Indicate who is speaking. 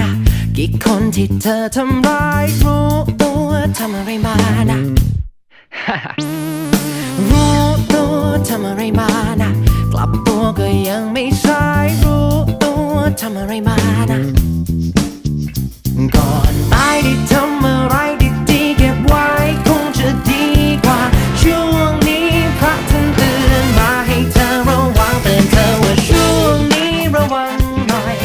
Speaker 1: นะกี่คนที่เธอทำร้ายรู้ตัวทำอะไรมานะรู้ตัวทำอะไรมานะกลับตัวก็ยังไม่ใช่รู้ตัวทำอะไรมานะก่อนตายได้ทำอะไรดีๆเก็บไว้คงจะดีกว่า ช่วงนี้พระท่านเตือนมาให้เธอระวังเตือนเธอว่าช่วงนี้ระวังหน่อย